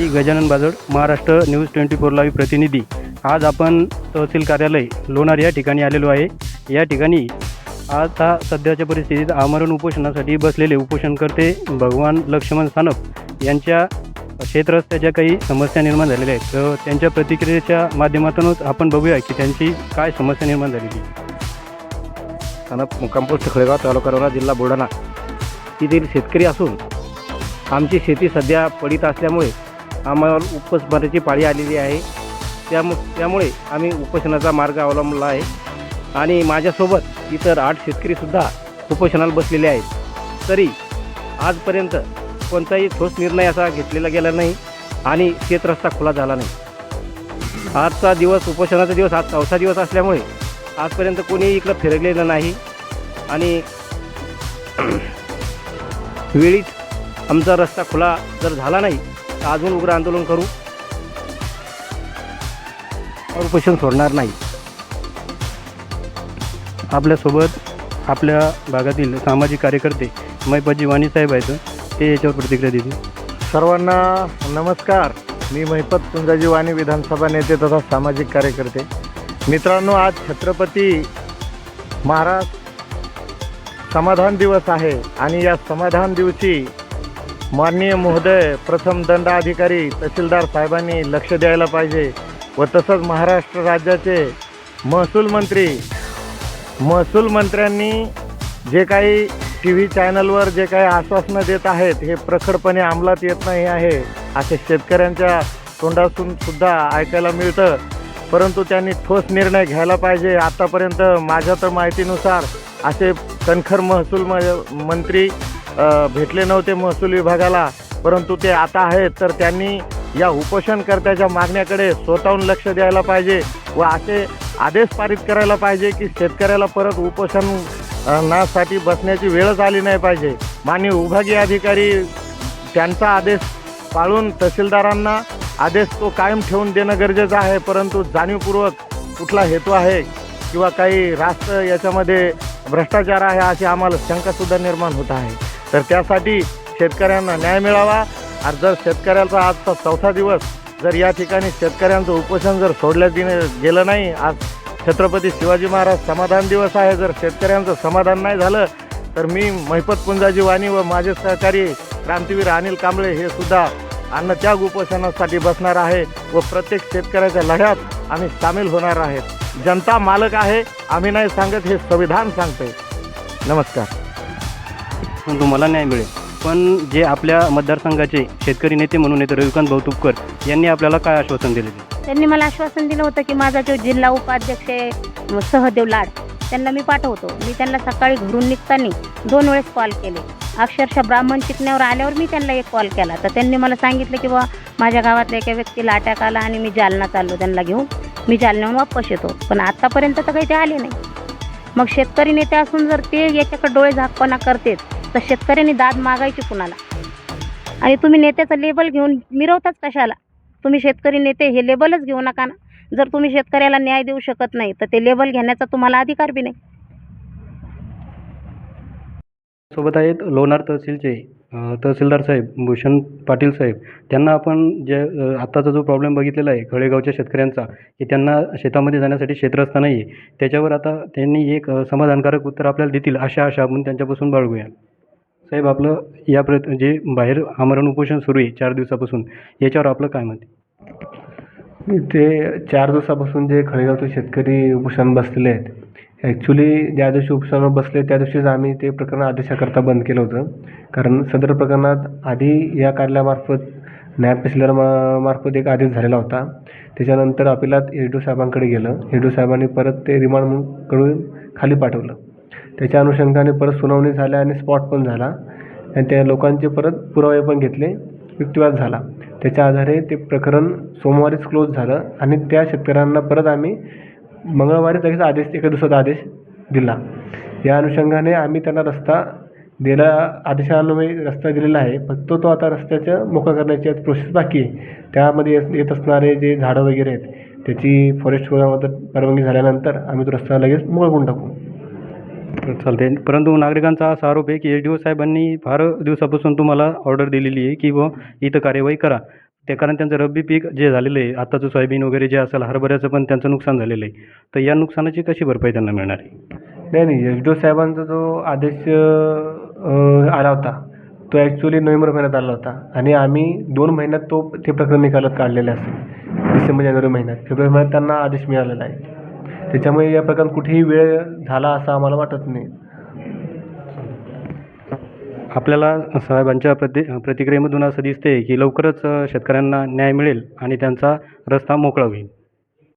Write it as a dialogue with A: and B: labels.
A: मी Gajanan Bajad Maharashtra news twenty four live प्रतिनिधी. आज आपण तहसील कार्यालय लोणार या ठिकाणी आलेलो आहे. या ठिकाणी आज हा सध्याच्या परिस्थितीत आमरण उपोषणासाठी बसलेले उपोषणकर्ते भगवान लक्ष्मण सानप यांच्या शेतरस्त्याच्या काही समस्या निर्माण झालेल्या आहेत. तर त्यांच्या प्रतिक्रियेच्या माध्यमातूनच आपण बघूया की त्यांची काय समस्या निर्माण झालेली
B: सानप मुक्कामपोस्ट खळेगाव तालुका रोहा जिल्हा बुलढाणा. येथील शेतकरी असून आमची शेती सध्या पडीत असल्यामुळे आम्हाला उपोषणाची पाळी आलेली आहे. त्यामु त्यामुळे आम्ही उपोषणाचा मार्ग अवलंबला आहे. आणि माझ्यासोबत इतर आठ शेतकरीसुद्धा उपोषणाला बसलेले आहेत. तरी आजपर्यंत कोणताही ठोस निर्णय असा घेतलेला गेला नाही आणि शेतरस्ता खुला झाला नाही. आजचा दिवस उपोषणाचा दिवस आज चौथा दिवस असल्यामुळे आजपर्यंत कोणी इकडं फिरकलेलं नाही. आणि वेळीच आमचा रस्ता खुला जर झाला नाही अजून उग्र आंदोलन करू. उपोषण सोडणार नाही.
A: आपल्यासोबत आपल्या भागातील सामाजिक कार्यकर्ते मैपाजी वाणी साहेब आहेत. ते याच्यावर प्रतिक्रिया देतील.
B: सर्वांना नमस्कार. मी महिपत कुंजाजी वाणी विधानसभा नेते तथा सामाजिक कार्यकर्ते. मित्रांनो आज छत्रपती महाराज समाधान दिवस आहे आणि या समाधान दिवशी माननीय महोदय प्रथम दंडाधिकारी तहसीलदार साहेबांनी लक्ष द्यायला पाहिजे व तसंच महाराष्ट्र राज्याचे महसूल मंत्री महसूल मंत्र्यांनी जे काही टी व्ही चॅनलवर जे काही आश्वासनं देत आहेत हे प्रखरपणे अंमलात येत नाही आहे असे शेतकऱ्यांच्या तोंडातून सुद्धा ऐकायला मिळतं. परंतु त्यांनी ठोस निर्णय घ्यायला पाहिजे. आत्तापर्यंत माझ्या तर माहितीनुसार असे कणखर महसूल म मंत्री भेटले नव्हते महसूल विभागाला परंतु ते आता आहेत तर त्यांनी या उपोषणकर्त्याच्या मागण्याकडे स्वतःहून लक्ष द्यायला पाहिजे व असे आदेश पारित करायला पाहिजे की शेतकऱ्याला परत उपोषणासाठी बसण्याची वेळच आली नाही पाहिजे. माननीय विभागीय अधिकारी त्यांचा आदेश पाळून तहसीलदारांना आदेश तो कायम ठेवून देणं गरजेचं आहे परंतु जाणीवपूर्वक कुठला हेतू आहे किंवा काही रास्त याच्यामध्ये भ्रष्टाचार आहे अशी आम्हाला शंकासुद्धा निर्माण होत आहे. तर त्यासाठी शेतकऱ्यांना न्याय मिळावा. आणि जर शेतकऱ्याचा आजचा चौथा दिवस जर या ठिकाणी शेतकऱ्यांचं उपोषण जर सोडल्या दिने- गेलं नाही आज छत्रपती शिवाजी महाराज समाधान दिवस आहे. जर शेतकऱ्यांचं समाधान नाही झालं तर मी महिपत पुंजाजी वाणी व माझे सहकारी क्रांतीवीर अनिल कांबळे हे सुद्धा अन्नत्याग उपोषणासाठी बसणार आहे व प्रत्येक शेतकऱ्याच्या लढ्यात आम्ही सामील होणार आहेत. जनता मालक आहे आम्ही नाही सांगत हे संविधान सांगते नमस्कार.
A: पण तुम्हाला न्याय मिळेल. पण जे आपल्या मतदारसंघाचे शेतकरी नेते म्हणून येते रविकांत भाऊ तुपकर यांनी आपल्याला काय आश्वासन दिले?
C: त्यांनी मला आश्वासन दिलं होतं की माझा जो जिल्हा उपाध्यक्ष आहे सहदेव लाड त्यांना मी पाठवतो. मी त्यांना सकाळी घरून निघताना दोन वेळेस कॉल केले. अक्षरशः ब्राह्मण शिकण्यावर आल्यावर मी त्यांना एक कॉल केला. तर त्यांनी मला सांगितलं की बा माझ्या गावातल्या एका व्यक्तीला अटॅक आला आणि मी जालना चाललो. त्यांना घेऊन मी जालन्याहून वापस येतो. पण आत्तापर्यंत तर काही ते आले नाही. मग शेतकरी नेते असून जर ते याच्याकडे डोळे झाकपणा करतेत तर शेतकऱ्यांनी दाद मागायची कुणाला? आणि तुम्ही नेत्याचं लेबल घेऊन मिरवताच कशाला? तुम्ही शेतकरी नेते हे लेबलच घेऊ नका ना. जर तुम्ही शेतकऱ्याला न्याय देऊ शकत नाही तर ते लेबल घेण्याचा तुम्हाला अधिकार बी नाही.
A: सोबत आहेत लोणार तहसीलचे तहसीलदार साहेब भूषण पाटील साहेब. त्यांना आपण जे आत्ताचा जो प्रॉब्लेम बघितलेला आहे खळेगावच्या शेतकऱ्यांचा की त्यांना शेतामध्ये जाण्यासाठी क्षेत्रस्था नाही आहे त्याच्यावर आता त्यांनी एक समाधानकारक उत्तर आपल्याला देतील अशा आशा आपण त्यांच्यापासून बाळगूया. साहेब आपलं या प्र जे म्हणजे बाहेर आमरण उपोषण सुरू आहे चार दिवसापासून. याच्यावर आपलं काय मत आहे?
D: ते चार दिवसापासून जे खळेगावचे शेतकरी उपोषण बसलेले आहेत ॲक्च्युली ज्या दिवशी उपोषणावर बसले त्या दिवशीच आम्ही ते प्रकरण आदेशाकरता बंद केलं होतं. कारण सदर प्रकरणात आधी या कार्यालयामार्फत न्याय तहसीलदार मार्फत एक आदेश झालेला होता. त्याच्यानंतर अपिलात एडू साहेबांकडे गेलं. एडू साहेबांनी परत ते रिमांड म्हणून करून खाली पाठवलं. त्याच्या अनुषंगाने परत सुनावणी झाल्या आणि स्पॉट पण झाला. आणि त्या लोकांचे परत पुरावे पण घेतले. युक्तिवाद झाला. त्याच्या आधारे ते प्रकरण सोमवारीच क्लोज झालं आणि त्या शेतकऱ्यांना परत आम्ही मंगळवारी लगेच आदेश एका दिवसाचा आदेश दिला. या अनुषंगाने आम्ही त्यांना रस्ता दिला आदेशान्वये रस्ता दिलेला आहे. फक्त तो आता रस्त्याचं मोकळं करण्याची प्रोसेस बाकी आहे. त्यामध्ये येत असणारे जे झाडं वगैरे आहेत त्याची फॉरेस्ट विभागामध्ये परवानगी झाल्यानंतर आम्ही तो रस्ता लगेच मोकळा करून टाकू.
A: चालते परंतु नागरिकांचा असा आरोप आहे की एच डी ओ साहेबांनी फार दिवसापासून तुम्हाला ऑर्डर दिलेली आहे की बुवा इथं कार्यवाही करा. ते कारण त्यांचं रब्बी पीक जे झालेलं आहे आत्ताचं सोयाबीन वगैरे जे असेल हरभऱ्याचं पण त्यांचं नुकसान झालेलं आहे. तर या नुकसानाची कशी भरपाई त्यांना मिळणार आहे?
D: नाही नाही एस डी ओ साहेबांचा जो आदेश आला होता तो ॲक्च्युली नोव्हेंबर महिन्यात आला होता. आणि आम्ही दोन महिन्यात तो ते प्रकरण निकालात काढलेले असेल डिसेंबर जानेवारी महिन्यात. फेब्रुवारी महिन्यात त्यांना आदेश मिळालेला आहे. त्याच्यामुळे या प्रकारात कुठेही वेळ झाला असं आम्हाला वाटत नाही.
A: आपल्याला साहेबांच्या प्रति प्रतिक्रियेमधून असं दिसते की लवकरच शेतकऱ्यांना न्याय मिळेल आणि त्यांचा रस्ता मोकळा होईल.